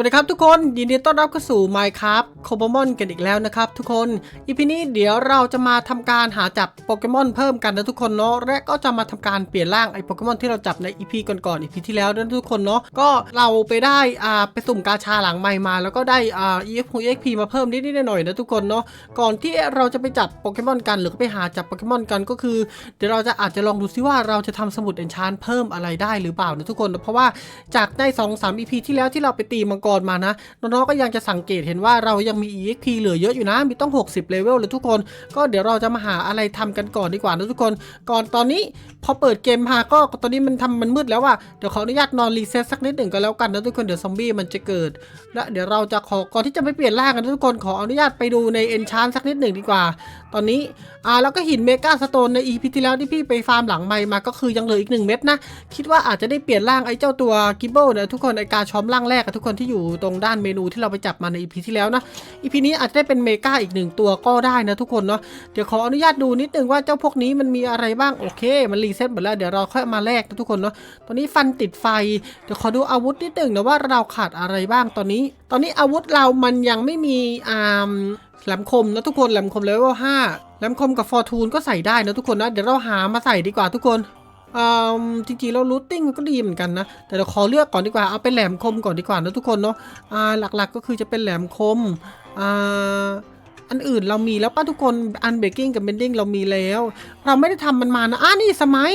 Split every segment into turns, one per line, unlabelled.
สวัสดีครับทุกคนยินดีต้อนรับเข้าสู่ Minecraft c o b o m o n กันอีกแล้วนะครับทุกคนอีพีนี้เดี๋ยวเราจะมาทำการหาจับโปเกมอนเพิ่มกันนะทุกคนเนาะและก็จะมาทำการเปลี่ยนร่างไอ้โปเกมอนที่เราจับในอีพีก่อนๆอีพีที่แล้วนะทุกคนเนาะก็เราไปได้อ่าไปสุ่มกาชาหลังใหม่มา แล้วก็ได้อ่า EXP EXP มาเพิ่มนิดๆหน่อยๆนะทุกคนเนาะก่อนที่เราจะไปจับโปเกมอนกันหรือไปหาจับโปเกมอนกันก็คือ เดี๋ยวเราจะอาจจะลองดูซิว่าเราจะทำสมุดเอนชานเพิ่มอะไรได้หรือเปล่านะทุกคน เพราะว่าจากใน2 3 EP ที่แล้วที่เราไปตีมังกรมานะน้องๆก็ยังจะสังเกตเห็นว่าเรายังมี EXP เหลือเยอะอยู่นะ มีต้อง 60เลเวลเลยทุกคน ก็เดี๋ยวเราจะมาหาอะไรทำกันก่อนดีกว่านะทุกคน ก่อนตอนนี้พอเปิดเกมมาก็ตอนนี้มันทำมันมืดแล้วว่าเดี๋ยวขออนุญาตนอนรีเซ็ตสักนิดหนึ่งก็แล้วกันนะทุกคนเดี๋ยวซอมบี้มันจะเกิด และเดี๋ยวเราจะขอก่อนที่จะไปเปลี่ยนร่างกันทุกคนขออนุญาตไปดูในเอนชานสักนิดหนึ่งดีกว่าตอนนี้อ่าแล้วก็หินเมกาสโตนใน EP ที่แล้วที่พี่ไปฟาร์มหลังไมค์มาก็คือยังเหลืออีกหนึ่งเม็ดนะ คิดว่าอาจจะได้เปลี่ยนร่างไอ้เจ้าตัวกิบเบิลเนี่ยทุกคนไอ้กาชอมร่างแรกอะทุกคนที่อยู่ตรงด้านเมนูที่เราไปจับมาใน EP ที่แล้วนะ EP นี้อาจจะได้เป็นเมกาอีกหนึ่งตัวก็ได้นะทุกคนเนาะเดี๋ยวขออนุญาตดูนิดนึงว่าเจ้าพวกนี้มันมีอะไรบ้างโอเค มันรีเซ็ตหมดแล้วเดี๋ยวเราค่อยมาแลกนะทุกคนเนาะตอนนี้ฟันติดไฟเดี๋ยวขอดูอาวุธนิดนึงนะว่าเราขาดอะไรบ้างตอนนี้ ตอนนี้อาวุธเรามันยังไม่มีอ่า แหลมคมนะทุกคนแหลมคมเลเวลห้าแหลมคมกับฟอร์ทูนก็ใส่ได้นะทุกคนนะ เดี๋ยวเราหามาใส่ดีกว่าทุกคนอืมจริงๆแล้วรูทติ้งก็ดีเหมือนกันนะ แต่เราขอเลือกก่อนดีกว่าเอาเป็นแหลมคมก่อนดีกว่านะทุกคนเนาะอ่าหลักๆก็คือจะเป็นแหลมคมอ่าอันอื่นเรามีแล้วป้าทุกคนอันเบกกิ้งกับเบนดิ้งเรามีแล้ว เราไม่ได้ทำมันมานะอ่านี่สมัย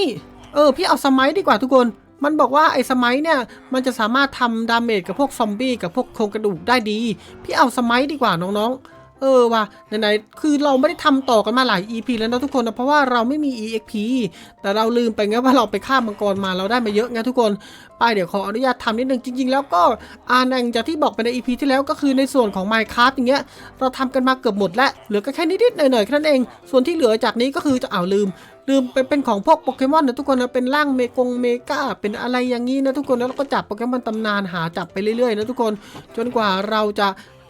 เออพี่เอาสมัยดีกว่าทุกคนมันบอกว่าไอ้สมัยเนี่ยมันจะสามารถทำดาเมจกับพวกซอมบี้กับพวกโครงกระดูกได้ดี พี่เอาสมัยดีกว่าน้องๆ เออว่ะไหนๆคือเราไม่ได้ทำต่อกันมาหลาย EP แล้วนะทุกคนนะเพราะว่าเราไม่มี EXP แต่เราลืมไปไงว่าเราไปฆ่ามังกรมาเราได้มาเยอะไงทุกคน ไปเดี๋ยวขออนุญาตทำนิดนึงจริง ๆ แล้วก็อ่านอย่างจากที่บอกไปใน EP ที่แล้วก็คือในส่วนของ Minecraft อย่างเงี้ยเราทำกันมาเกือบหมดแล้วเหลือก็แค่นิดๆหน่อยๆแค่นั้นเอง ส่วนที่เหลือจากนี้ก็คือจะเอาวลืมลืมไปเป็นของพวกโปเกมอนนะทุกคนนะเป็นร่างเมกงเมกาเป็นอะไรอย่างนี้นะทุกคนแล้วเราก็จับโปเกมอนตำนานหาจับไปเรื่อยๆนะทุกคน จนกว่าเราจะ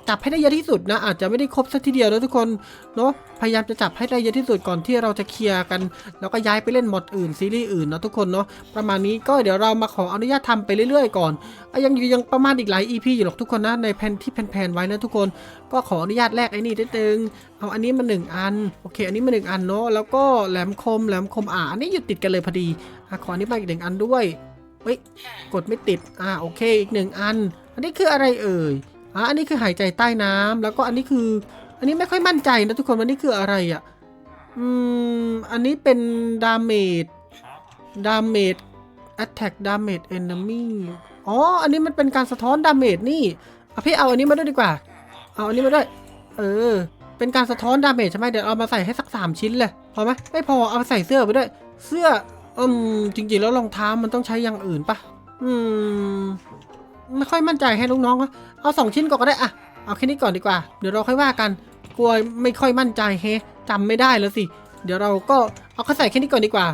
จับให้ได้เยอะที่สุดนะ อาจจะไม่ได้ครบสักทีเดียวนะทุกคนเนาะพยายามจะจับให้ได้เยอะที่สุดก่อนที่เราจะเคลียร์กัน แล้วก็ย้ายไปเล่นมดอื่นซีรีส์อื่นนะทุกคนเนาะประมาณนี้ก็เดี๋ยวเรามาขออนุญาตทำไปเรื่อยๆก่อนอะยังยังประมาณอีกหลาย EP อยู่หรอกทุกคนนะในแผนที่แผนๆไว้นะทุกคนก็ขออนุญาตแลกไอ้นี่นิดนึงเอาอันนี้มาหนึ่งอันโอเค อันนี้มาหนึ่งอันเนาะแล้วก็แหลมคมแหลมคมอ่าอันนี้อยู่ติดกันเลยพอดีอะขออันนี้มาอีกหนึ่งอันด้วยเฮ้ยกดไม่ติดอ่าโอเคอีกหนึ่งอัน อันนี้คืออะไรเอ่ย อะอันนี้คือหายใจใต้น้ำแล้วก็อันนี้คือ อันนี้ไม่ค่อยมั่นใจนะทุกคนว่านี่คืออะไรอะ อืม อันนี้เป็นดาเมจ ดาเมจ attack damage enemy อ๋อ อันนี้มันเป็นการสะท้อนดาเมจนี่อะพี่เอาอันนี้มาด้วยดีกว่า เอาอันนี้มาด้วย เออ เป็นการสะท้อนดาเมจใช่ไหมเดี๋ยวเอามาใส่ให้สักสามชิ้นเลย พอไหมไม่พอ เอามาใส่เสื้อไปด้วย เสื้อ อืม จริงๆ แล้วรองเท้ามันต้องใช้อย่างอื่นปะอืม ไม่ค่อยมั่นใจให้ลูกน้องอะเอาสองชิ้นก่อนก็ได้อะเอาแค่นี้ก่อนดีกว่า เดี๋ยวเราค่อยว่ากัน กลัวไม่ค่อยมั่นใจเฮจำไม่ได้แล้วสิ เดี๋ยวเราก็เอาเข้าใส่แค่นี้ก่อนดีกว่า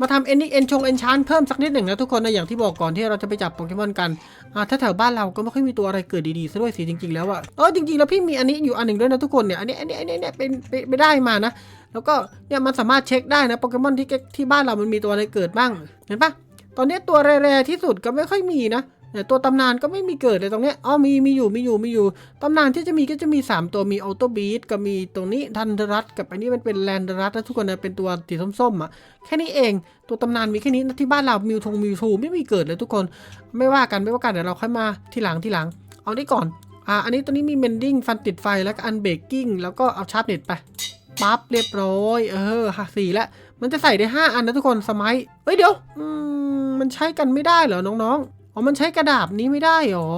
มาทำเอ็นนี่เอ็นชงเอ็นชานเพิ่มสักนิดหนึ่งนะทุกคนนะอย่างที่บอกก่อนที่เราจะไปจับโปเกมอนกันอ่าถ้าแถวบ้านเราก็ไม่ค่อยมีตัวอะไรเกิดดีๆซะด้วยสิจริง ๆ แล้วอะเออจริงๆแล้วพี่มีอันนี้อยู่อันหนึ่งด้วยนะทุกคนเนี่ยอันนี้อันนี้อันนี้เนี่ยเป็นเป็นไปได้มานะ แล้วก็เนี่ยมันสามารถเช็คได้นะโปเกมอนที่ที่บ้านเรามันมีตัวอะไรเกิดบ้างเห็นปะตอนนี้ตัวแร่ๆที่สุดก็ไม่ค่อยมีนะ เนี่ตัวตำนานก็ไม่มีเกิดเลยตรงเนี้ยอ๋อมีมีอยู่มีอยู่มีอยู่ตำนานที่จะมีก็จะมี 3 ตัวมีออโตบีทกับมีตรงนี้ทันดรัสกับอันนี้มันเป็นแลนดรัสนะทุกคนนะเป็นตัวสีส้มๆอะแค่นี้เองตัวตำนานมีแค่นี้ที่บ้านเรามิวทงมิวทูไม่มีเกิดเลยทุกคนไม่ว่ากันไม่ว่ากันเดี๋ยวเราค่อยมาทีหลังทีหลัง เอานี่ก่อนอ่าอันนี้ตัวนี้มีเมนดิ้งฟันติดไฟแล้วก็อันเบรกกิ้งแล้วก็เอาชาร์ปเน็ตไปปั๊บเรียบร้อยเออค่ะสี่ล้วมันจะใส่ได้ 5 อันนะทุกคนสมัยเฮ้ยเดี๋ยวอืมมันใช้กันไม่ได้เหรอน้องๆ อมันใช้กระดาษนี้ไม่ได้หรอ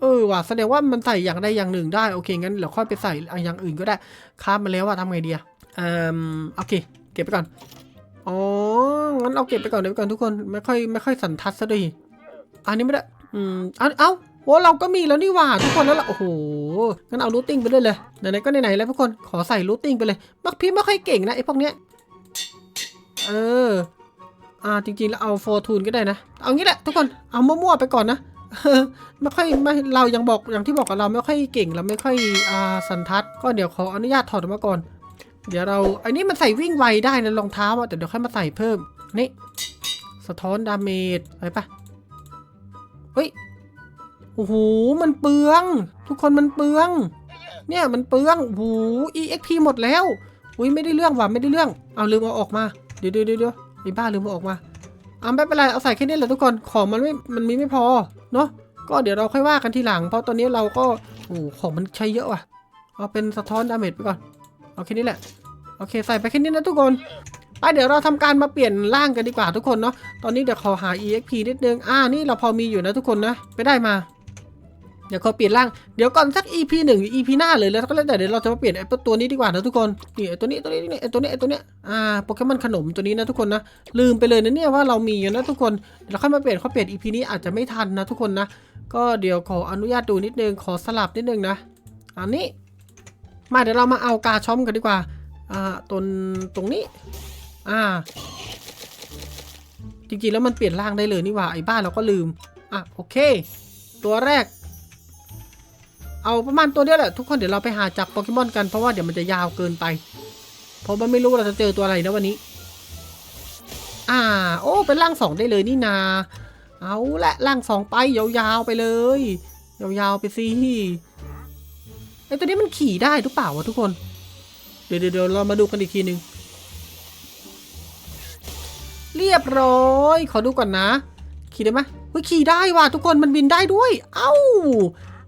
เออว่ะแสดงว่ามันใส่อย่างใดอย่างหนึ่งได้โอเคงั้นเดี๋ยวค่อยไปใส่อย่างอื่นก็ได้ข้ามมาแล้วว่าทำไงดีอะเอ่อโอเค เก็บไปก่อนอ๋องั้นเอาเก็บไปก่อนเดี๋ยวไปก่อนทุกคนไม่ค่อยไม่ค่อยสันทัดซะด้วยอันนี้ไม่ได้อืมเอาเอ้าโอ้เราก็มีแล้วนี่หว่าทุกคนแล้วล่ะโอ้โหงั้นเอารูทติ้งไปด้วยเลยไหนๆก็ไหนๆแล้วทุกคนขอใส่รูทติ้งไปเลยมักพี่ไม่ค่อยเก่งนะไอ้พวกเนี้ยเออ อ่าจริงๆแล้วเอาโฟร์ทูนก็ได้นะ เอางี้แหละทุกคนเอามั่วๆไปก่อนนะไม่ค่อยไม่เรายังบอกอย่างที่บอกกับเราไม่ค่อยเก่งเราไม่ค่อยอ่าสันทัด ก็เดี๋ยวขออนุญาตถอดออกมาก่อน เดี๋ยวเราอันนี้มันใส่วิ่งไวได้นะรองเท้าอะแต่เดี๋ยวค่อยมาใส่เพิ่มนี่สะท้อนดาเมจอะไรปะเฮ้ยโอ้โหมันเปลือง ทุกคนมันเปลือง เนี่ยมันเปลืองโอ้โห EXP หมดแล้วอุ้ยไม่ได้เรื่องว่ะไม่ได้เรื่อง เอาลืมเอาออกมาเดี๋ยวเดี๋ยวเดี๋ยว ไอ้บ้าลืมอาออกมาอ่าไม่เป็นไรเอาใส่แค่นี้แหละทุกคนของมันไม่มันมีไม่พอเนาะก็เดี๋ยวเราค่อยว่ากันทีหลัง เพราะตอนนี้เราก็โอ้ของมันใช้เยอะว่ะ เอาเป็นสะท้อนดาเมจไปก่อนเอาแค่นี้แหละโอเคใส่ไปแค่นี้นะทุกคนไปเดี๋ยวเราทำการมาเปลี่ยนร่างกันดีกว่าทุกคนเนาะตอนนี้เดี๋ยวขอหา EXP นิดนึงอ่านี่เราพอมีอยู่นะทุกคนนะไปได้มา เดี๋ยวขอเปลี่ยนร่าง เดี๋ยวก่อนสัก EP หนึ่ง EP หน้าเลยแล้วก็แล้วแต่เดี๋ยวเราจะมาเปลี่ยนไอ้ตัวนี้ดีกว่านะทุกคน นี่ไอ้ตัวนี้ตัวนี้นี่ไอ้ตัวนี้ไอ้ตัวเนี้ย อ่า โปเกมอนขนมตัวนี้นะทุกคนนะ ลืมไปเลยนะเนี่ยว่าเรามีอยู่นะทุกคน เราค่อยมาเปลี่ยนเขาเปลี่ยน EP นี้อาจจะไม่ทันนะทุกคนนะ ก็เดี๋ยวขออนุญาตดูนิดนึง ขอสลับนิดนึงนะ อันนี้ มาเดี๋ยวเรามาเอากาช้อมกันดีกว่า อ่าตรงตรงนี้ อ่า จริงๆแล้วมันเปลี่ยนร่างได้เลยนี่หว่า ไอ้บ้าเราก็ลืม อะโอเค ตัวแรก เอาประมาณตัวเดียวแหละทุกคนเดี๋ยวเราไปหาจับโปเกมอนกันเพราะว่าเดี๋ยวมันจะยาวเกินไปเพราะมันไม่รู้เราจะเจอตัวอะไรนะวันนี้ อ่า โอ้เป็นร่างสองได้เลยนี่นา เอาละร่างสองไปยาวๆไปเลย ยาวๆไปสิไอตัวนี้มันขี่ได้หรือเปล่าวะทุกคน เดี๋ยวเดี๋ยวเรามาดูกันอีกทีหนึ่งเรียบร้อย ขอดูก่อนนะ ขี่ได้ไหมเฮ้ยขี่ได้ว่ะทุกคนมันบินได้ด้วย เอ้า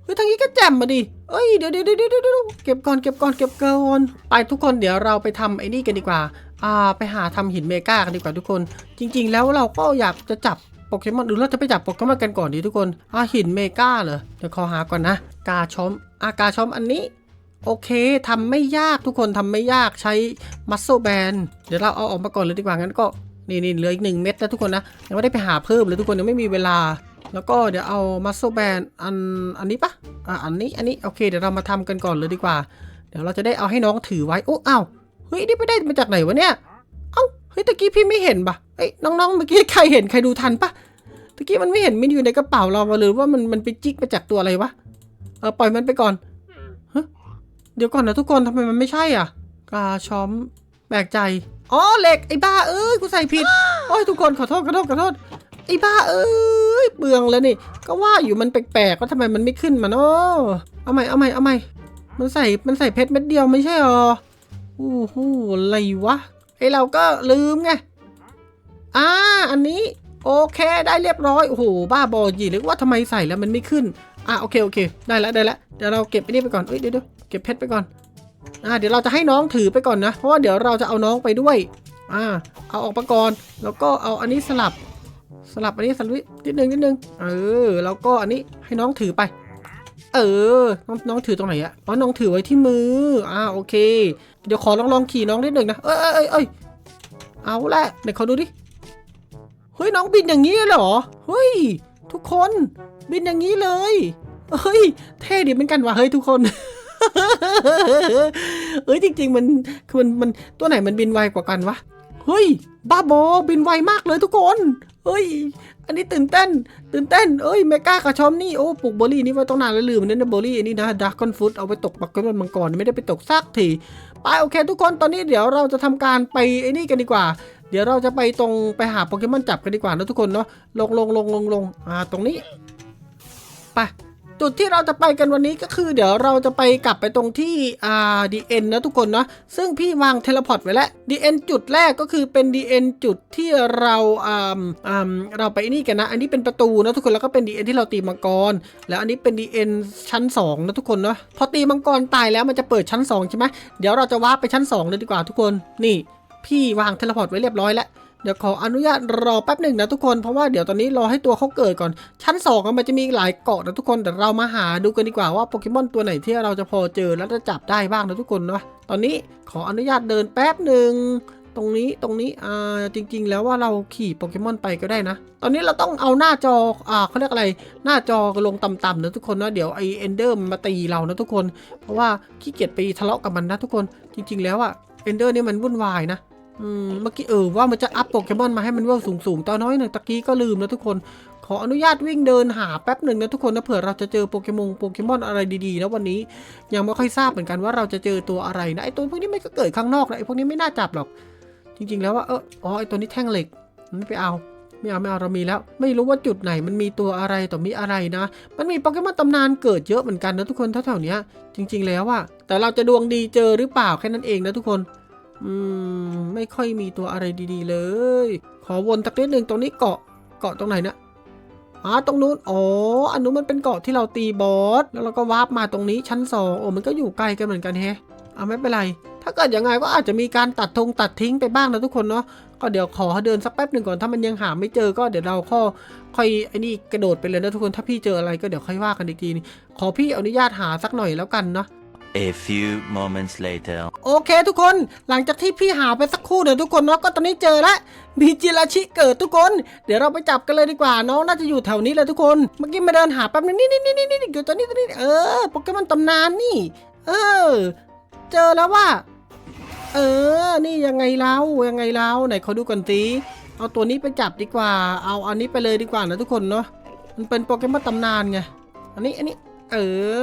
เฮ้ยทางนี้ก็แจ่มมาดิเอ้ยเดี๋ยวเดี๋ยวเดี๋ยวเดี๋ยวเดี๋ยวเก็บก่อนเก็บก่อนเก็บก่อนไปทุกคนเดี๋ยวเราไปทำไอ้นี่กันดีกว่า อ่าไปหาทำหินเมกากันดีกว่าทุกคน จริง ๆ แล้วเราก็อยากจะจับโปเกมอนหรือเราจะไปจับโปเกมอนกันก่อนดีทุกคนอ่าหินเมกาเหรอเดี๋ยวขอหาก่อนนะ กาชอมอากาชอมอันนี้ โอเคทำไม่ยากทุกคนทำไม่ยากใช้มัสโซแบนเดี๋ยวเราเอาออกมาก่อนเลยดีกว่างั้นก็นี่นี่เหลืออีกหนึ่งเม็ดนะทุกคนนะยังไม่ได้ไปหาเพิ่มเลยทุกคนยังไม่มีเวลา แล้วก็เดี๋ยวเอามัสโซแบนอันอันนี้ปะอะอันนี้อันนี้โอเคเดี๋ยวเรามาทำกันก่อนเลยดีกว่า เดี๋ยวเราจะได้เอาให้น้องถือไว้โอ้อ้าวเฮ้ยนี่ไปได้มาจากไหนวะเนี่ยเอ้าเฮ้ยตะกี้พี่ไม่เห็นปะเอ้ยน้องๆเมื่อกี้ใครเห็นใครดูทันปะตะกี้มันไม่เห็นมันอยู่ในกระเป๋าเราหรือว่ามันมันไปจิกมาจากตัวอะไรวะเออปล่อยมันไปก่อนเดี๋ยวก่อนนะทุกคนทำไมมันไม่ใช่อะกาช้อมแปลกใจอ๋อเหล็กไอ้บ้าเอ้ยกูใส่ผิดโอ้ยทุกคนขอโทษขอโทษขอโทษไอ้บ้าเอ้ย เปลืองแล้วนี่ ก็ว่าอยู่มันแปลกๆว่าทำไมมันไม่ขึ้นมาเนาะเอาใหม่เอาใหม่เอาใหม่มันใส่มันใส่เพชรเม็ดเดียวไม่ใช่หรอโอ้โหอะไรวะไอเราก็ลืมไงอ่าอันนี้โอเคได้เรียบร้อยโอ้โหบ้าบอจีหรือว่าทำไมใส่แล้วมันไม่ขึ้นอะโอเคโอเค ได้แล้วได้แล้วเดี๋ยวเราเก็บไปนี่ไปก่อนเอ้ยเดี๋ยวเดี๋ยวเก็บเพชรไปก่อนอ่าเดี๋ยวเราจะให้น้องถือไปก่อนนะ เพราะว่าเดี๋ยวเราจะเอาน้องไปด้วย อ่า เอาออกมาก่อนแล้วก็เอาอันนี้สลับ สลับอันนี้สลับนิดนึงนิดนึงเออ แล้วก็อันนี้ให้น้องถือไป เออ น้องน้องถือตรงไหนอะอ๋อน้องถือไว้ที่มืออ่าโอเค เดี๋ยวขอลองลองขี่น้องนิดนึงนะเอ้ยเอ้ยเอ้ยเอาละเดี๋ยวขอดูดิเฮ้ยน้องบินอย่างนี้เหรอเฮ้ยทุกคนบินอย่างนี้เลยเฮ้ยเท่ดีเหมือนกันว่ะเฮ้ยทุกคนเอ้ยจริง ๆ มันคือมันมันตัวไหนมันบินไวกว่ากันวะเฮ้ยบ้าบอบินไวมากเลยทุกคน เฮ้ย อันนี้ตื่นเต้น ตื่นเต้นเอ้ยเมกากระชอมนี่ โอ้ปลูกเบอร์รี่นี่ไว้ต้องนานแล้วลืมมันนั่นนะเบอร์รี่อันนี้นะดาร์กอนฟุตเอาไปตกปักกันมังกรไม่ได้ไปตกซักทีไปโอเค ทุกคนตอนนี้เดี๋ยวเราจะทำการไปไอ้นี่กันดีกว่า เดี๋ยวเราจะไปตรงไปหาโปเกมอนจับกันดีกว่านะทุกคนเนาะลงลงลงลงลงอ่าตรงนี้ไป จุดที่เราจะไปกันวันนี้ก็คือ เดี๋ยวเราจะไปกลับไปตรงที่อ่าดีเอ็นนะทุกคนเนาะซึ่งพี่วางเทเลพอร์ตไว้แล้วดีเอ็นจุดแรกก็คือเป็นดีเอ็นจุดที่เราอ่าอ่าเราไปนี่กันนะ อันนี้เป็นประตูนะทุกคนแล้วก็เป็นดีเอ็นที่เราตีมังกร แล้วอันนี้เป็นดีเอ็นชั้น2นะทุกคนเนาะพอตีมังกรตายแล้วมันจะเปิดชั้น2ใช่ไหมเดี๋ยวเราจะวาไปชั้น2เลยดีกว่าทุกคนนี่ พี่วางเทเลพอร์ตไว้เรียบร้อยแล้ว ดี๋ยวขออนุญาตรอแป๊บหนึ่งนะทุกคนเพราะว่าเดี๋ยวตอนนี้รอให้ตัวเขาเกิดก่อน ชั้น2องมันจะมีหลายเกาะนะทุกคนแต่เรามาหาดูกันดีกว่าว่าโปเกมอนตัวไหนที่เราจะพอเจอแล้วจะจับได้บ้างนะทุกคนเนาะตอนนี้ขออนุญาตเดินแป๊บหนึ่งตรงนี้ตรงนี้อ่าจริง ๆ แล้วว่าเราขี่โปเกมอนไปก็ได้นะ ตอนนี้เราต้องเอาหน้าจออ่าเขาเรียกอะไรหน้าจอลงต่ำๆนะทุกคนนะเดี๋ยวไอเอนเดอร์มันมาตีเรานะทุกคน เพราะว่าขี้เกียจไปทะเลาะกับมันนะทุกคนจริง ๆ แล้วอะเอนเดอร์นี่มันวุ่นวายนะ อืมเมื่อกี้เออว่ามันจะอัพโปเกมอนมาให้มันเวลสูงๆตอนน้อยหนึ่งตะกี้ก็ลืมนะทุกคน ขออนุญาตวิ่งเดินหาแป๊บหนึ่งนะทุกคนนะเผื่อเราจะเจอโปเกมอนโปเกมอนอะไรดีๆนะวันนี้ ยังไม่ค่อยทราบเหมือนกันว่าเราจะเจอตัวอะไรนะไอตัวพวกนี้ไม่ก็เกิดข้างนอกนะไอพวกนี้ไม่น่าจับหรอก จริง ๆ แล้วว่าเอออ๋อไอตัวนี้แท่งเหล็กไม่ไปเอาไม่เอาไม่เอาเรามีแล้ว ไม่รู้ว่าจุดไหนมันมีตัวอะไรต่อมีอะไรนะ มันมีโปเกมอนตำนานเกิดเยอะเหมือนกันนะทุกคนแถวๆนี้จริง ๆ แล้วอะแต่เราจะดวงดีเจอหรือเปล่าแค่นั้นเองนะทุกคน อืม ไม่ค่อยมีตัวอะไรดีๆเลย ขอวนตักนิดนึงตรงนี้เกาะ เกาะตรงไหนนะอ๋อตรงนู้น อ๋อ อันนู้นมันเป็นเกาะที่เราตีบอส แล้วเราก็วาร์ปมาตรงนี้ชั้นสองโอ้มันก็อยู่ไกลกันเหมือนกันแฮะเอาไม่เป็นไร ถ้าเกิดยังไงก็อาจจะมีการตัดธงตัดทิ้งไปบ้างนะทุกคนเนาะ ก็เดี๋ยวขอเดินสักแป๊บหนึ่งก่อน ถ้ามันยังหาไม่เจอก็เดี๋ยวเราข้อค่อยไอ้นี่กระโดดไปเลยนะทุกคน ถ้าพี่เจออะไรก็เดี๋ยวค่อยว่ากันอีกทีนึงขอพี่อนุญาตหาสักหน่อยแล้วกันเนาะ
A few moments later.
โอเคทุกคนหลังจากที่พี่หาไปสักครู่เดี๋ยวทุกคนเนาะก็ตอนนี้เจอแล้วมีจิราชิเกิดทุกคน เดี๋ยวเราไปจับกันเลยดีกว่าน้องน่าจะอยู่แถวนี้เลยทุกคน เมื่อกี้มาเดินหาแป๊บนึงนี่นี่นี่นี่นี่อยู่ตัวนี้ตัวนี้เออโปเกมอนตำนานนี่ เออ เจอแล้วว่า เออ นี่ยังไงเล่ายังไงเล่าไหนขอดูก่อนสิเอาตัวนี้ไปจับดีกว่า เอาอันนี้ไปเลยดีกว่านะทุกคนเนาะมันเป็นโปเกมอนตำนานไงอันนี้อันนี้ เอ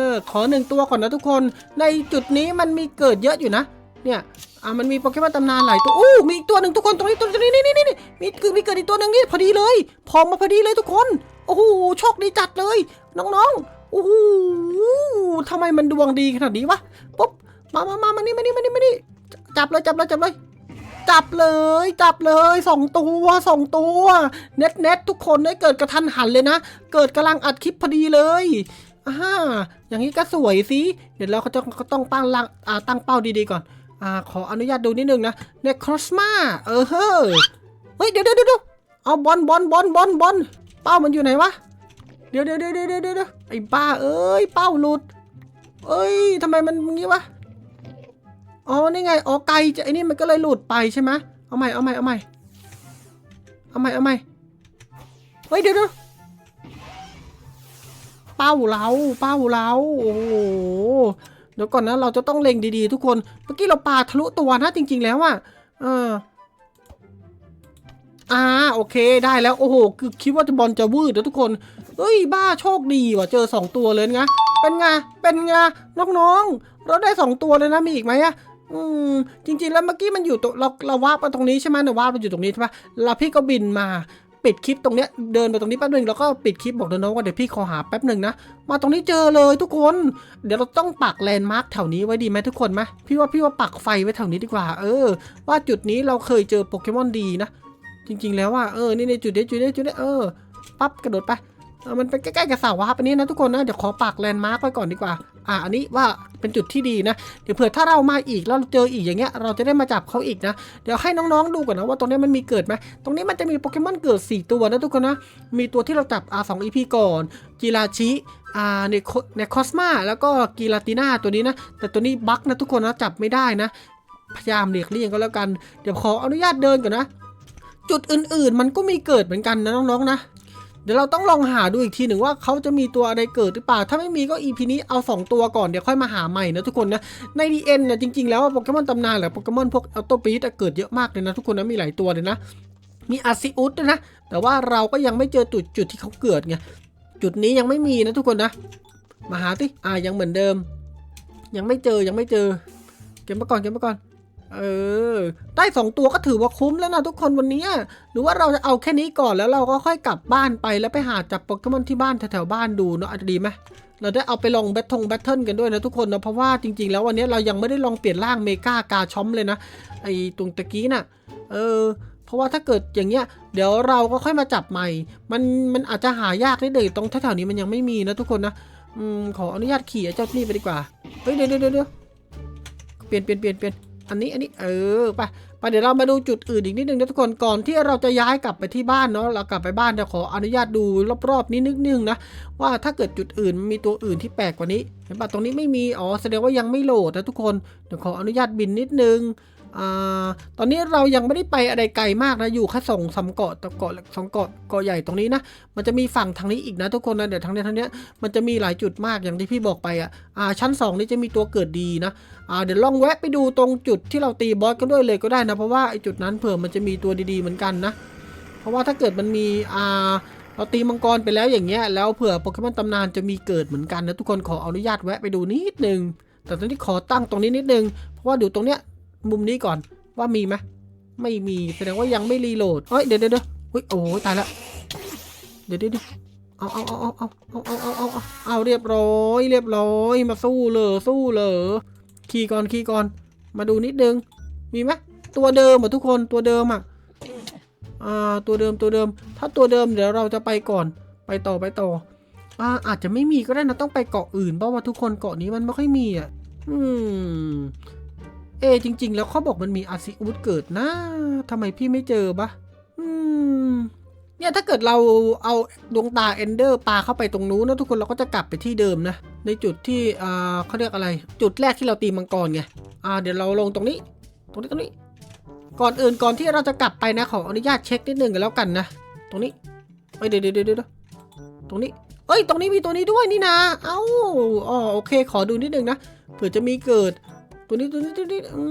อ ขอหนึ่งตัวก่อนนะทุกคน ในจุดนี้มันมีเกิดเยอะอยู่นะ เนี่ย อ่ามันมีโปเกมอนตำนานหลายตัว อู้มีอีกตัวหนึ่งทุกคนตรงนี้ตัวนี้นี่นี่นี่มีคือมีเกิดอีกตัวหนึ่งนี่พอดีเลย พองมาพอดีเลยทุกคน โอ้โห โชคดีจัดเลย น้องๆ โอ้โหทำไมมันดวงดีขนาดนี้วะ ปุ๊บ มามามามานี่มานี่มานี่มานี่จับเลยจับเลยจับเลยจับเลยจับเลยสองตัวสองตัว เน็ตเน็ตทุกคนได้เกิดกระทันหันเลยนะ เกิดกำลังอัดคลิปพอดีเลย อ่าอย่างนี้ก็สวยสิ เดี๋ยวเราก็จะก็ต้องตั้งลังอ่าตั้งเป้าดีๆก่อน อ่า ขออนุญาตดูนิดนึงนะเนครอสมา เออเฮ้ยเฮ้ย เดี๋ยวเดี๋ยวเดี๋ยวเอาบอลบอลบอลบอลบอลเป้ามันอยู่ไหนวะ เดี๋ยวเดี๋ยวเดี๋ยวเดี๋ยวเดี๋ยวไอ้บ้าเอ้ย เป้าหลุด เอ้ยทำไมมันงี้วะ อ๋อ นี่ไง อ๋อ ไกลจะไอ้นี่มันก็เลยหลุดไปใช่ไหมเอาใหม่ เอาใหม่ เอาใหม่ เอาใหม่ เอาใหม่ เฮ้ย เดี๋ยวเดี๋ยว ป้าเราเป้าเราโอ้โหเดี๋ยวก่อนนะเราจะต้องเล็งดีๆ ทุกคนเมื่อกี้เราปาทะลุตัวนะจริง ๆ แล้วอะเอออ่าโอเคได้แล้วโอ้โหคือคิดว่าจะบอลจะวืดนะทุกคนเอ้ยบ้าโชคดีว่ะเจอสองตัวเลยไงเป็นไงเป็นไงน้องๆ เราได้สองตัวเลยนะมีอีกไหมอะอืมจริงๆแล้วเมื่อกี้มันอยู่ตรงเราเราวาบมาตรงนี้ใช่ไหมเนี่ยวาบมันอยู่ตรงนี้ใช่ปะแล้วพี่ก็บินมา ปิดคลิปตรงเนี้ยเดินไปตรงนี้แป๊บหนึ่งแล้วก็ปิดคลิปบอกน้องว่าเดี๋ยวพี่ขอหาแป๊บหนึ่งนะ มาตรงนี้เจอเลยทุกคน เดี๋ยวเราต้องปักแลนด์มาร์คแถวนี้ไว้ดีไหมทุกคนไหมพี่ว่าพี่ว่าปักไฟไว้แถวนี้ดีกว่า เออ ว่าจุดนี้เราเคยเจอโปเกมอนดีนะ จริง ๆ แล้วว่าเออนี่ในจุดนี้จุดนี้จุดนี้เออปั๊บกระโดดไป มันเป็นใกล้ๆกับเสาวาร์ปอันนี้นะทุกคนนะ เดี๋ยวขอปักแลนด์มาร์คไว้ก่อนดีกว่า อะอันนี้ว่าเป็นจุดที่ดีนะ เดี๋ยวเผื่อถ้าเรามาอีกแล้วเราเจออีกอย่างเงี้ย เราจะได้มาจับเขาอีกนะ เดี๋ยวให้น้องๆดูก่อนนะว่าตรงนี้มันมีเกิดไหมตรงนี้มันจะมีโปเกมอนเกิด 4 ตัวนะทุกคนนะ มีตัวที่เราจับอ่าสองอีพีก่อน กีราชิอ่าเนโคเนคอสมาแล้วก็กีราติน่าตัวนี้นะ แต่ตัวนี้บั๊กนะทุกคนนะจับไม่ได้นะ พยายามเลียกเลี่ยงก็แล้วกัน เดี๋ยวขออนุญาตเดินก่อนนะ จุดอื่นๆ มันก็มีเกิดเหมือนกันนะน้องๆนะ เดี๋ยวเราต้องลองหาดูอีกทีหนึ่งว่าเขาจะมีตัวอะไรเกิดหรือเปล่า ถ้าไม่มีก็ EP นี้เอา 2 ตัวก่อนเดี๋ยวค่อยมาหาใหม่นะทุกคนนะ ใน DN เอ็นี่ยจริงๆแล้วโปเกมอนตำนานหรือโปเกมอนพวกอัลโตปีดเกิดเยอะมากเลยนะทุกคนนะมีหลายตัวเลยนะ มีอาซิอุสนะ แต่ว่าเราก็ยังไม่เจอจุดจุดที่เขาเกิดไง จุดนี้ยังไม่มีนะทุกคนนะ มาหาที่อ่ายังเหมือนเดิม ยังไม่เจอยังไม่เจอ เก็บมาก่อนเก็บมาก่อน เออ ได้สองตัวก็ถือว่าคุ้มแล้วนะทุกคนวันนี้ หรือว่าเราจะเอาแค่นี้ก่อนแล้วเราก็ค่อยกลับบ้านไปแล้วไปหาจับโปเกมอนที่บ้านแถวๆบ้านดูเนาะอาจจะดีไหมเราได้เอาไปลองแบททงแบทเทิลกันด้วยนะทุกคนเนาะเพราะว่าจริง ๆ แล้ววันนี้เรายังไม่ได้ลองเปลี่ยนร่างเมกากาชอมเลยนะไอ้ตรงตะกี้น่ะ เออ เพราะว่าถ้าเกิดอย่างเงี้ย เดี๋ยวเราก็ค่อยมาจับใหม่ มันมันอาจจะหายากนิดเดียวตรงแถวๆนี้มันยังไม่มีนะทุกคนนะอืมขออนุญาตขี่เจ้านี่ไปดีกว่าเฮ้ยเดี๋ยวเดี๋ยวเดี๋ยวเปลี่ยนเปลี่ยนเปลี่ยนเปลี่ยน อันนี้อันนี้เออไปไปเดี๋ยวเรามาดูจุดอื่นอีกนิดนึงนะทุกคนก่อนที่เราจะย้ายกลับไปที่บ้านเนาะเรากลับไปบ้านเดี๋ยวขออนุญาตดูรอบๆนี้นิดนึงนะว่าถ้าเกิดจุดอื่นมีตัวอื่นที่แปลกกว่านี้เห็นปะตรงนี้ไม่มีอ๋อแสดงว่ายังไม่โหลดนะทุกคนเดี๋ยวขออนุญาตบินนิดนึง ตอนนี้เรายังไม่ได้ไปอะไรไกลมากนะ อยู่แค่สองสามเกาะต่เกาะสองเกาะเกาะใหญ่ตรงนี้นะ มันจะมีฝั่งทางนี้อีกนะทุกคนนะเดี๋ยวทางนี้ทางนี้มันจะมีหลายจุดมากอย่างที่พี่บอกไปอะอ่าชั้นสองนี้จะมีตัวเกิดดีนะอ่าเดี๋ยวลองแวะไปดูตรงจุดที่เราตีบอสกันด้วยเลยก็ได้นะ เพราะว่าไอ้จุดนั้นเผื่อมันจะมีตัวดีๆเหมือนกันนะ เพราะว่าถ้าเกิดมันมีอ่าเราตีมังกรไปแล้วอย่างเงี้ยแล้วเผื่อโปเกมอนตำนานจะมีเกิดเหมือนกันนะทุกคนขออนุญาตแวะไปดูนิดนึงแต่ตอนนี้ขอตั้งตรงนี้นิดนึงเพราะว่าดูตรงเนี้ย มุมนี้ก่อนว่ามีไหมไม่มีแสดงว่ายังไม่รีโหลดเอ้ยเดี๋ยวเดี๋ยวเดี๋ยวอุ้ยโอ้ยตายละเดี๋ยวเดี๋ยวเดี๋ยวเอาเอาเอาเอาเอาเอาเอาเอาเอาเอาเรียบร้อยเรียบร้อยมาสู้เลยสู้เลยขี่ก่อนขี่ก่อน มาดูนิดนึงมีไหมตัวเดิมอะทุกคนตัวเดิมอะอ่าตัวเดิมตัวเดิม ถ้าตัวเดิมเดี๋ยวเราจะไปก่อนไปต่อไปต่ออ่าอาจจะไม่มีก็ได้นะต้องไปเกาะอื่นเพราะว่าทุกคนเกาะนี้มันไม่ค่อยมีอะอืม เอจริง ๆ แล้วเขาบอกมันมีอาซิอุสเกิดนะทำไมพี่ไม่เจอปะอืมเนี่ยถ้าเกิดเราเอาดวงตาเอนเดอร์ปาเข้าไปตรงนู้นนะทุกคนเราก็จะกลับไปที่เดิมนะ ในจุดที่อ่าเขาเรียกอะไร จุดแรกที่เราตีมังกรไงอ่าเดี๋ยวเราลงตรงนี้ ตรงนี้ตรงนี้ ก่อนอื่นก่อนที่เราจะกลับไปนะขออนุญาตเช็คนิดนึงกันแล้วกันนะตรงนี้เอ้ยเดี๋ยวเดี๋ยวเดี๋ยวเดี๋ยวตรงนี้ เอ้ย ตรงนี้มีตัวนี้ด้วยนี่นะ เอ้าอ๋อโอเค ขอดูนิดนึงนะเผื่อจะมีเกิด ตัวนี้ตัวนี้ตัวนี้อื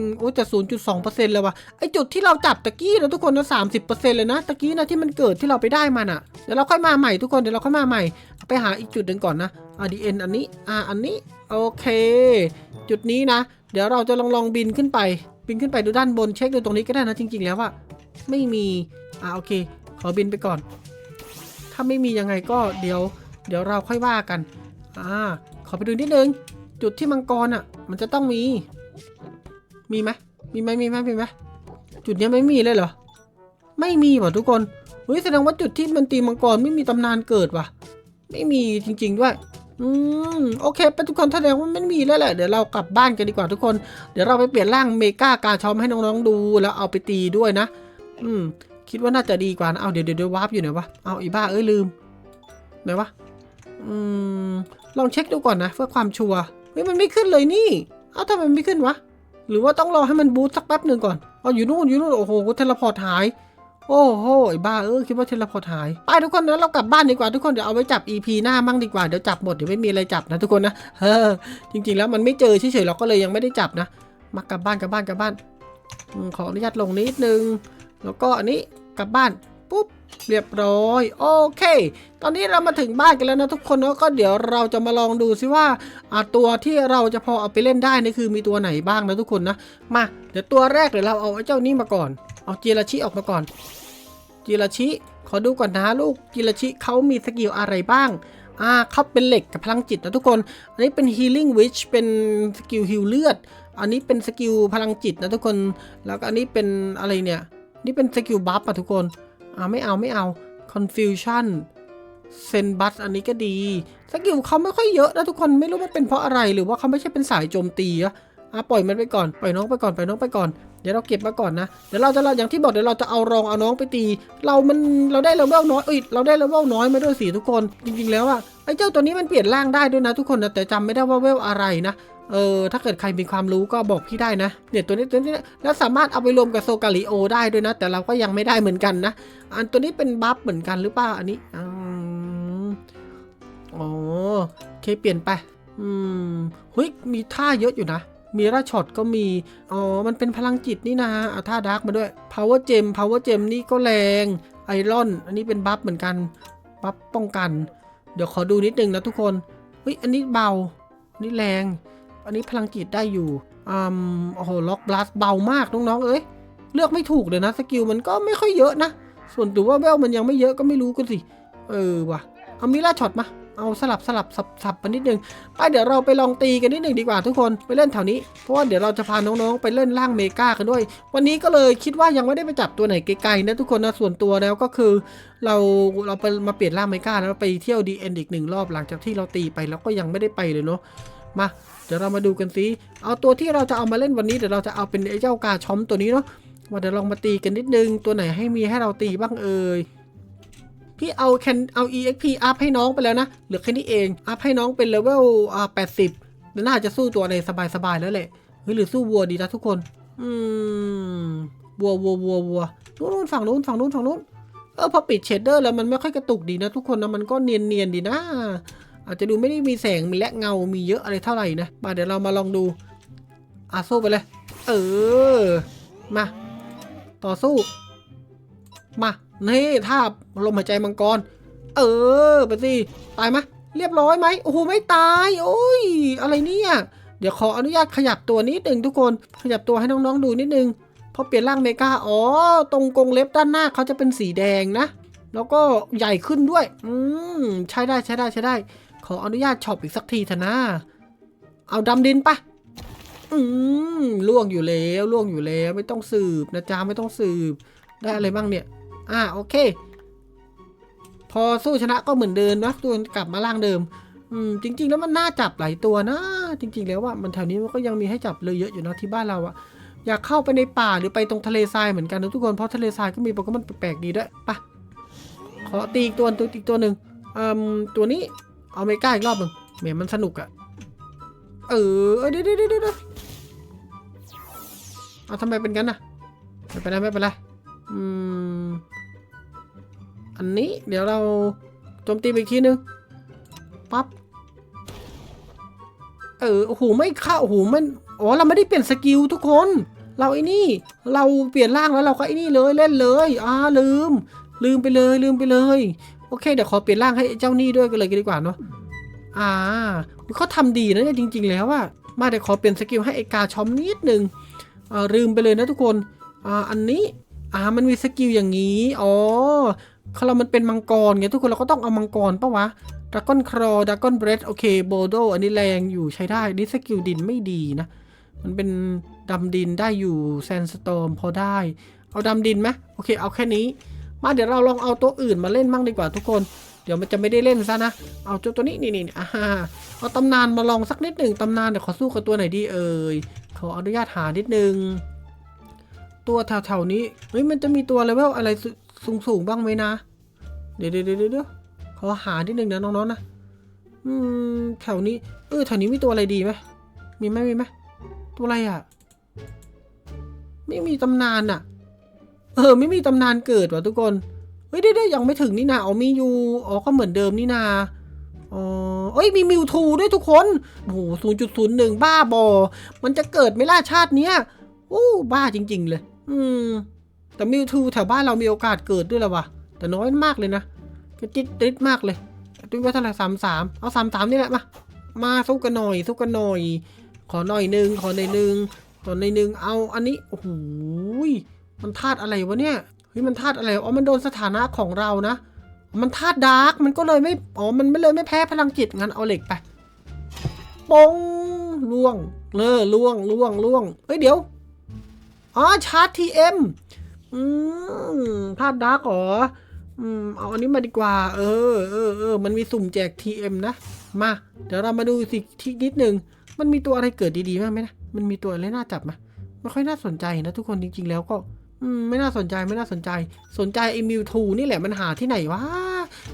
มโอ้แต่ศูนย์จุดสองเปอร์เซ็นต์เลยว่ะไอจุดที่เราจับตะกี้นะทุกคนนะสามสิบเปอร์เซ็นต์เลยนะตะกี้นะที่มันเกิดที่เราไปได้มันอะเดี๋ยวเราค่อยมาใหม่ทุกคนเดี๋ยวเราค่อยมาใหม่ไปหาอีกจุดหนึ่งก่อนนะอ่าดีเอ็นอันนี้อ่าอันนี้โอเค จุดนี้นะ เดี๋ยวเราจะลองลองบินขึ้นไป บินขึ้นไปดูด้านบนเช็คดูตรงนี้ก็ได้นะจริง ๆ แล้วว่าไม่มีอ่าโอเค ขอบินไปก่อน ถ้าไม่มียังไงก็เดี๋ยว เดี๋ยวเราค่อยว่ากันอ่าขอไปดูนิดนึง จุดที่มังกรอะ มันจะต้องมี มีไหมมีไหมมีไหมมีไหมจุดนี้ไม่มีเลยเหรอ ไม่มีว่ะทุกคนเฮ้ยแสดงว่าจุดที่มันตีมังกรไม่มีตำนานเกิดว่ะ ไม่มีจริง ๆ ด้วยอืมโอเคไปทุกคนแสดงว่าไม่มีแล้วแหละเดี๋ยวเรากลับบ้านกันดีกว่าทุกคน เดี๋ยวเราไปเปลี่ยนร่างเมกากาชอมให้น้องๆดูแล้วเอาไปตีด้วยนะ อืม คิดว่าน่าจะดีกว่านะเอาเดี๋ยวเดี๋ยวเดี๋ยววาร์ปอยู่ไหนวะเอาอีบ้าเอ้ยลืมไหนวะอืมลองเช็คดูก่อนนะ เพื่อความชัวร์ เฮ้ยมันไม่ขึ้นเลยนี่ เอ้าทำไมมันไม่ขึ้นวะ หรือว่าต้องรอให้มันบูตสักแป๊บหนึ่งก่อนเอาอยู่นู่นอยู่นู่นโอ้โหเทเลพอร์ตหาย โอ้โหไอ้บ้าเออคิดว่าเทเลพอร์ตหาย ไปทุกคนนะเรากลับบ้านดีกว่าทุกคนเดี๋ยวเอาไว้จับ EP หน้ามั่งดีกว่าเดี๋ยวจับหมดเดี๋ยวไม่มีอะไรจับนะทุกคนนะเฮ้อจริง ๆ แล้วมันไม่เจอเฉยๆเราก็เลยยังไม่ได้จับนะ มากลับบ้านกลับบ้านกลับบ้านขออนุญาตลงนิดนึง แล้วก็อันนี้กลับบ้าน เรียบร้อย โอเค ตอนนี้เรามาถึงบ้านกันแล้วนะทุกคนแล้วก็เดี๋ยวเราจะมาลองดูซิว่าอาตัวที่เราจะพอเอาไปเล่นได้นี่คือมีตัวไหนบ้างนะทุกคนนะ มาเดี๋ยวตัวแรกเดี๋ยวเราเอาไอ้เจ้านี้มาก่อน เอาจิราชิออกมาก่อนจิราชิขอดูก่อนนะลูกจิราชิเขามีสกิลอะไรบ้าง อ่าเขาเป็นเหล็กกับพลังจิตนะทุกคน อันนี้เป็น healing witch เป็นสกิลฮิลเลือด อันนี้เป็นสกิลพลังจิตนะทุกคน แล้วก็อันนี้เป็นอะไรเนี่ย นี่เป็นสกิลบัฟอะทุกคน อ่าไม่เอาไม่เอา confusion เซนบัสอันนี้ก็ดี สกิลเขาไม่ค่อยเยอะนะทุกคนไม่รู้มันเป็นเพราะอะไรหรือว่าเขาไม่ใช่เป็นสายโจมตีอะอะปล่อยมันไปก่อนปล่อยน้องไปก่อนปล่อยน้องไปก่อนเดี๋ยวเราเก็บมาก่อนนะเดี๋ยวเราจะเราอย่างที่บอกเดี๋ยวเราจะเอารองเอาน้องไปตี เรามันเราได้เลเวลน้อยเอ้ยเราได้เลเวลน้อยมาด้วยสิทุกคนจริงๆแล้วอะไอ้เจ้าตัวนี้มันเปลี่ยนร่างได้ด้วยนะทุกคนนะแต่จำไม่ได้ว่าเวลอะไรนะ เออถ้าเกิดใครมีความรู้ก็บอกพี่ได้นะเนี่ยตัวนี้ตัวนี้แล้วสามารถเอาไปรวมกับโซกาลิโอได้ด้วยนะ แต่เราก็ยังไม่ได้เหมือนกันนะ อันตัวนี้เป็นบัฟเหมือนกันหรือเปล่าอันนี้อ๋อโอเคเปลี่ยนไป อืมเฮ้ยมีท่าเยอะอยู่นะมีราช็อตก็มี อ๋อ มันเป็นพลังจิตนี่นะเอาท่าดาร์กมาด้วย power gem power gem นี่ก็แรงไอรอน อันนี้เป็นบัฟเหมือนกัน บัฟป้องกัน เดี๋ยวขอดูนิดนึงนะทุกคน เฮ้ย อันนี้เบา อันนี้แรง อันนี้พลังจิตได้อยู่อืมโอ้โหล็อกบลัสเบามากน้องๆเอ้ยเลือกไม่ถูกเลยนะสกิลมันก็ไม่ค่อยเยอะนะ ส่วนตัวว่าเวลมันยังไม่เยอะก็ไม่รู้กันสิ เออว่ะ เอามิล่าช็อตมา เอาสลับสลับสับสับไปนิดนึงไปเดี๋ยวเราไปลองตีกันนิดหนึ่งดีกว่าทุกคนไปเล่นแถวนี้ เพราะว่าเดี๋ยวเราจะพาน้องๆ ไปเล่นล่างเมกากันด้วย วันนี้ก็เลยคิดว่ายังไม่ได้ไปจับตัวไหนไกลๆนะทุกคนนะส่วนตัวแล้วก็คือ เราเราไปมาเปลี่ยนล่างเมกาแล้วไปเที่ยวดีเอ็นอีกหนึ่งรอบหลังจากที่เราตีไปแล้วก็ยังไม่ได้ไปเลยเนาะ มา เดี๋ยวเรามาดูกันสิเอาตัวที่เราจะเอามาเล่นวันนี้เดี๋ยวเราจะเอาเป็นไอ้เจ้ากาชอมตัวนี้เนาะว่าเดี๋ยวลองมาตีกันนิดนึงตัวไหนให้มีให้เราตีบ้างเอ่ยพี่เอาแคนเอา exp อัพให้น้องไปแล้วนะเหลือแค่นี้เองอัพให้น้องเป็นเลเวลอ่าแปดสิบน่าจะสู้ตัวในสบายๆแล้วแหละหรือสู้วัวดีนะทุกคน อืมวัววัววัววัวนู้นฝั่งนู้นฝั่งนู้นฝั่งนู้นเออพอปิดเชดเดอร์แล้วมันไม่ค่อยกระตุกดีนะทุกคนนะมันก็เนียนเนียนๆดีนะ อาจจะดูไม่ได้มีแสงมีและเงา มีเยอะอะไรเท่าไหร่นะมาเดี๋ยวเรามาลองดูอะสู้ไปเลย เออ มา ต่อสู้ มานี่ท่าลมหายใจมังกร เออไปสิตายไหมเรียบร้อยไหมโอ้โหไม่ตาย โอ้ย อะไรเนี่ยเดี๋ยวขออนุญาตขยับตัวนิดหนึ่งทุกคนขยับตัวให้น้องๆดูนิดนึงพอเปลี่ยนร่างเมกาอ๋อ ตรงกรงเล็บด้านหน้าเขาจะเป็นสีแดงนะ แล้วก็ใหญ่ขึ้นด้วย อืม ใช้ได้ใช้ได้ใช้ได้ ขออนุญาตช็อปอีกสักทีเถอะนะ เอาดำดินปะอืมล่วงอยู่แล้วล่วงอยู่แล้วไม่ต้องสืบนะจ๊ะไม่ต้องสืบ ได้อะไรบ้างเนี่ย อ่าโอเค พอสู้ชนะก็เหมือนเดิมนะตัวกลับมาล่างเดิม อืมจริง ๆ แล้วมันน่าจับหลายตัวนะ จริง ๆ แล้วว่ามันแถวนี้มันก็ยังมีให้จับเลยเยอะอยู่นะที่บ้านเราอะอยากเข้าไปในป่าหรือไปตรงทะเลทรายเหมือนกันนะทุกคนเพราะทะเลทรายก็มีโปเกมอนแปลกๆดีด้วยไปะขอตีอีกตัวตัวอีกตัวหนึ่งอืมตัวนี้ เอาเมก้าอีกรอบหนึ่งเหมือนมันสนุกอะเออเอ้ยเดี๋ยวเดี๋ยวเดี๋ยวเดี๋ยวเอาทำไมเป็นกันนะไม่เป็นไรไม่เป็นไรอืมอันนี้เดี๋ยวเราโจมตีไปอีกทีนึงปั๊บเออโอ้โหไม่เข้าโอ้โหมันอ๋อเราไม่ได้เปลี่ยนสกิลทุกคน เราไอ้นี่ เราเปลี่ยนร่างแล้วเราก็ไอ้นี่เลยเล่นเลยอ่าลืม ลืมไปเลยลืมไปเลย โอเคเดี๋ยวขอเปลี่ยนร่างให้เจ้านี่ด้วยกันเลยดีกว่าเนาะอ่าเขาทำดีนะเนี่ยจริง ๆ แล้วอะมาเดี๋ยวขอเปลี่ยนสกิลให้ไอกาชอมนิดนึงอ่าลืมไปเลยนะทุกคนอ่าอันนี้อ่ามันมีสกิลอย่างนี้ อ๋อเรามันเป็นมังกรไงทุกคนเราก็ต้องเอามังกรปะวะดราก้อนครอดราก้อนเบรดโอเคโบโดอันนี้แรงอยู่ใช้ได้นี่สกิลดินไม่ดีนะ มันเป็นดำดินได้อยู่แซนสตอมพอได้ เอาดำดินไหมโอเคเอาแค่นี้ มาเดี๋ยวเราลองเอาตัวอื่นมาเล่นบ้างดีกว่าทุกคน เดี๋ยวมันจะไม่ได้เล่นซะนะ เอาเจ้าตัวนี้นี่นี่อ่าเอาตำนานมาลองสักนิดหนึ่งตำนานเดี๋ยวขอสู้กับตัวไหนดีเอ่ยขออนุญาตหานิดนึง ตัวแถวๆนี้เฮ้ยมันจะมีตัวเลเวลอะไรสูงสูงๆบ้างไหมนะ เดี๋ยวเดี๋ยวเดี๋ยวเดี๋ยวขอหาที่หนึ่งนะน้องๆนะ อืมแถวนี้ เออแถวนี้มีตัวอะไรดีไหมมีไหมมีไหมตัวอะไรอะ ไม่มีตำนานอะ เออไม่มีตำนานเกิดว่ะทุกคนเฮ้ยได้ได้ยังไม่ถึงนี่นาอ๋อมีอยู่อ๋อก็เหมือนเดิมนี่นาอ๋อเอ้ยมีมิวทูด้วยทุกคนโอ้โหศูนย์จุดศูนย์หนึ่งบ้าบอ มันจะเกิดไม่ล่าชาติเนี้ยโอ้บ้าจริง ๆ เลย อืม แต่มิวทูแถวบ้านเรามีโอกาสเกิดด้วยหรอวะแต่น้อยมากเลยนะก็จิตติดมากเลยตุ้ยว่าเท่าไหร่สามสามเอาสามสามนี่แหละมามาสู้กันหน่อยสู้กันหน่อย ขอหน่อยหนึ่งขอหน่อยหนึ่งขอหน่อยหนึ่งเอาอันนี้โอ้โห มันธาตุอะไรวะเนี่ยเฮ้ยมันธาตุอะไรอ๋อมันโดนสถานะของเรานะ มันธาตุดาร์กมันก็เลยไม่อ๋อมันไม่เลยไม่แพ้พลังจิตงั้นเอาเหล็กไปปงล่วงเลอล่วงล่วงล่วงเฮ้ยเดี๋ยวอ๋อชาร์จทีเอ็มอืมธาตุดาร์กเหรออืมเอาอันนี้มาดีกว่า เออเออเออมันมีสุ่มแจก TM นะ มา เดี๋ยวเรามาดูสิทีนิดหนึ่งมันมีตัวอะไรเกิดดีๆบ้างไหมนะ มันมีตัวอะไรน่าจับไหมไม่ค่อยน่าสนใจนะทุกคนจริง ๆ แล้วก็ อืมไม่น่าสนใจไม่น่าสนใจ สนใจไอ้มิวทูนี่แหละมันหาที่ไหนวะ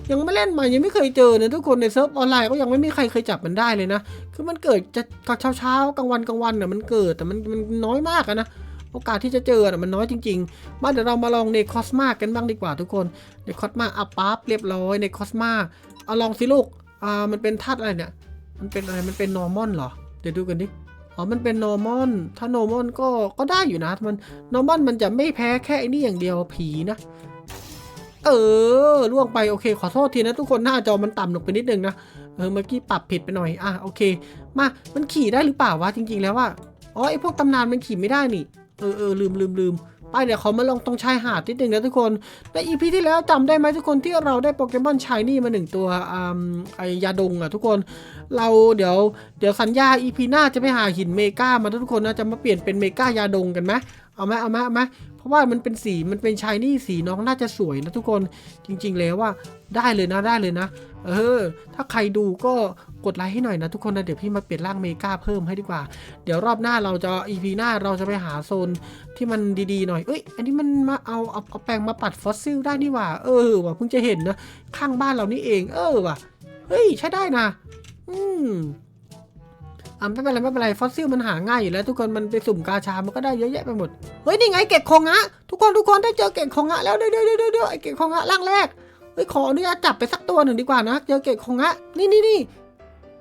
ยังไม่เล่นมายังไม่เคยเจอนะทุกคนในเซิร์ฟออนไลน์ก็ยังไม่มีใครเคยจับมันได้เลยนะ คือมันเกิดจะเช้าเช้ากลางวันกลางวันเนี่ยมันเกิดแต่มันมันน้อยมากนะโอกาสที่จะเจอน่ะมันน้อยจริงๆ มาเดี๋ยวเรามาลองในคอสมากันบ้างดีกว่าทุกคนในคอสมาอัพปั๊บเรียบร้อยในคอสมาเอาลองสิลูกอ่ามันเป็นธาตุอะไรเนี่ยมันเป็นอะไรมันเป็นนอร์มอนเหรอเดี๋ยวดูกันดิ อ๋อ มันเป็นโนมอน ถ้าโนมอนก็ก็ได้อยู่นะ มันโนมอนมันจะไม่แพ้แค่ไอ้นี่อย่างเดียวผีนะ เออล่วงไปโอเค ขอโทษทีนะทุกคนหน้าจอมันต่ำลงไปนิดนึงนะ เออเมื่อกี้ปรับผิดไปหน่อย อะโอเค มา มันขี่ได้หรือเปล่าวะจริง ๆ แล้วว่าอ๋อไอพวกตำนานมันขี่ไม่ได้นี่ เออเออลืมลืมลืม ไปเดี๋ยวเขามาลองตรงชายหาดนิดหนึ่งนะทุกคนในอีพีที่แล้วจำได้ไหมทุกคนที่เราได้โปเกมอนชายนี่มาหนึ่งตัวอ่าไอยาดงอะทุกคนเราเดี๋ยวเดี๋ยวสัญญาอีพีหน้าจะไปหาหินเมกามาทุกคนนะจะมาเปลี่ยนเป็นเมกายาดงกันไหม เอาไหมเอาไหมเอาไหมเพราะว่ามันเป็นสีมันเป็นชายนี่สีน้องน่าจะสวยนะทุกคนจริง ๆ แล้วว่าได้เลยนะได้เลยนะ เออ ถ้าใครดูก็กดไลค์ให้หน่อยนะทุกคนนะเดี๋ยวพี่มาเปลี่ยนร่างเมกาเพิ่มให้ดีกว่า เดี๋ยวรอบหน้าเราจะอีพีหน้าเราจะไปหาโซนที่มันดีๆหน่อยเอ้ยอันนี้มันมาเอาเอาเอาแปรงมาปัดฟอสซิลได้นี่หว่า เออว่ะเพิ่งจะเห็นนะข้างบ้านเรานี่เอง เออว่ะเฮ้ยใช้ได้นะ อืม อ่าไม่เป็นไรไม่เป็นไรฟอสซิลมันหาง่ายอยู่แล้ว ทุกคนมันไปสุ่มกาชา มันก็ได้เยอะแยะไปหมด เฮ้ยนี่ไงเก็บของะทุกคนทุกคนได้เจอเก็บของะแล้วเดี๋ยวเดี๋ยวเดี๋ยวเดี๋ยวไอเก็บของะร่างแรก เฮ้ยขออนุญาตจับไปสักตัวหนึ่งดีกว่านะ เจอเก็บของะนี่นี่นี่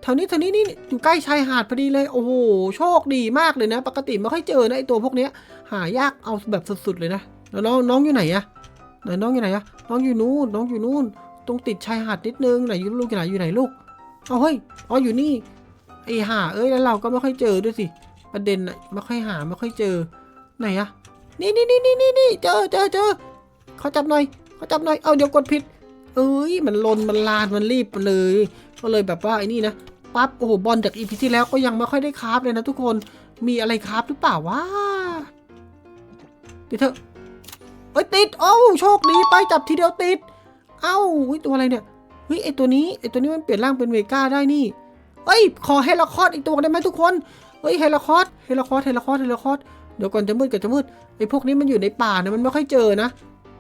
แถวนี้แถวนี้นี่อยู่ใกล้ชายหาดพอดีเลย โอ้โหโชคดีมากเลยนะ ปกติไม่ค่อยเจอนะไอตัวพวกเนี้ย หายากเอาแบบสุดๆเลยนะ แล้วน้องน้องอยู่ไหนอะไหนน้องอยู่ไหนอะน้องอยู่นู่นน้องอยู่นู่นตรงติดชายหาดนิดนึงไหนอยู่ลูกอยู่ไหนอยู่ไหนลูกเอาเฮ้ยอ๋ออยู่นี่ ไอห่าเอ้ยแล้วเราก็ไม่ค่อยเจอด้วยสิประเด็นอะไม่ค่อยหาไม่ค่อยเจอไหนอะนี่นี่นี่นี่นี่นี่เจอเจอเจอเขาจับหน่อยเขาจับหน่อยเอาเดี๋ยวกดผิด เอ้ยมันลนมันลานมันรีบเลย ก็เลยแบบว่าไอ้นี่นะปั๊บโอ้โหบอลจากอีพีที่แล้วก็ยังไม่ค่อยได้คราฟเลยนะทุกคนมีอะไรคราฟหรือเปล่าวะติดเถอะเอ้ยติดโอ้โชคดีไปจับทีเดียวติด เอ้าเฮ้ยตัวอะไรเนี่ยเฮ้ยไอตัวนี้ไอตัวนี้มันเปลี่ยนร่างเป็นเวก้าได้นี่ เอ้ย ขอเฮลคอร์อีกตัวได้ไหมทุกคนเฮ้ยเฮลคอร์เฮลคอร์เฮลคอร์เฮลคอร์เดี๋ยวก่อนจะมืดก่อนจะมืดไอ้พวกนี้มันอยู่ในป่านะมันไม่ค่อยเจอนะ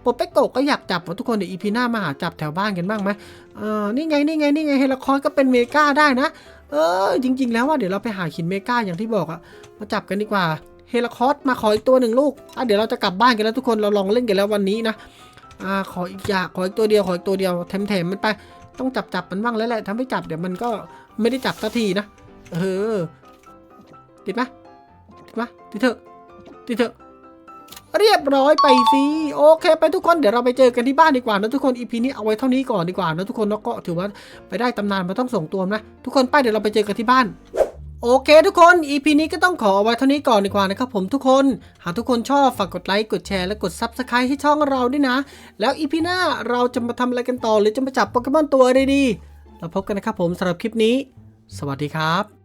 โปเปโกก็อยากจับว่ะทุกคนเดี๋ยวอีพีหน้ามาหาจับแถวบ้านกันบ้างไหมเออนี่ไงนี่ไงนี่ไงเฮลคอร์ก็เป็นเมกาได้นะ เออ จริง ๆ แล้วว่าเดี๋ยวเราไปหาหินเมกาอย่างที่บอกอะมาจับกันดีกว่าเฮลคอร์มาขออีกตัวหนึ่งลูกอะเดี๋ยวเราจะกลับบ้านกันแล้วทุกคนเราลองเล่นกันแล้ววันนี้นะอ่าขออีกอย่างขออีกตัวเดียวขออีกตัวเดียวแถมๆมันไป ต้องจับจับมันบ้างแล้วแหละถ้าไม่จับเดี๋ยวมันก็ไม่ได้จับสักทีนะ เออ ติดไหมติดไหมติดเถอะ ติดเถอะ เรียบร้อยไปสิ โอเคไปทุกคน เดี๋ยวเราไปเจอกันที่บ้านดีกว่านะทุกคน อีพีนี้เอาไว้เท่านี้ก่อนดีกว่านะทุกคนแล้วก็ถือว่าไปได้ตำนานมาต้องส่งตัวนะ ทุกคนไปเดี๋ยวเราไปเจอกันที่บ้าน โอเคทุกคน EP นี้ก็ต้องขอเอาไว้เท่านี้ก่อนดีกว่านะครับผมทุกคน หากทุกคนชอบฝากกดไลค์ กดแชร์ และกด Subscribe ให้ช่องเราด้วยนะ แล้ว EP หน้าเราจะมาทำอะไรกันต่อ หรือจะมาจับโปเกมอนตัวอะไรดีเราพบกันนะครับผมสำหรับคลิปนี้ สวัสดีครับ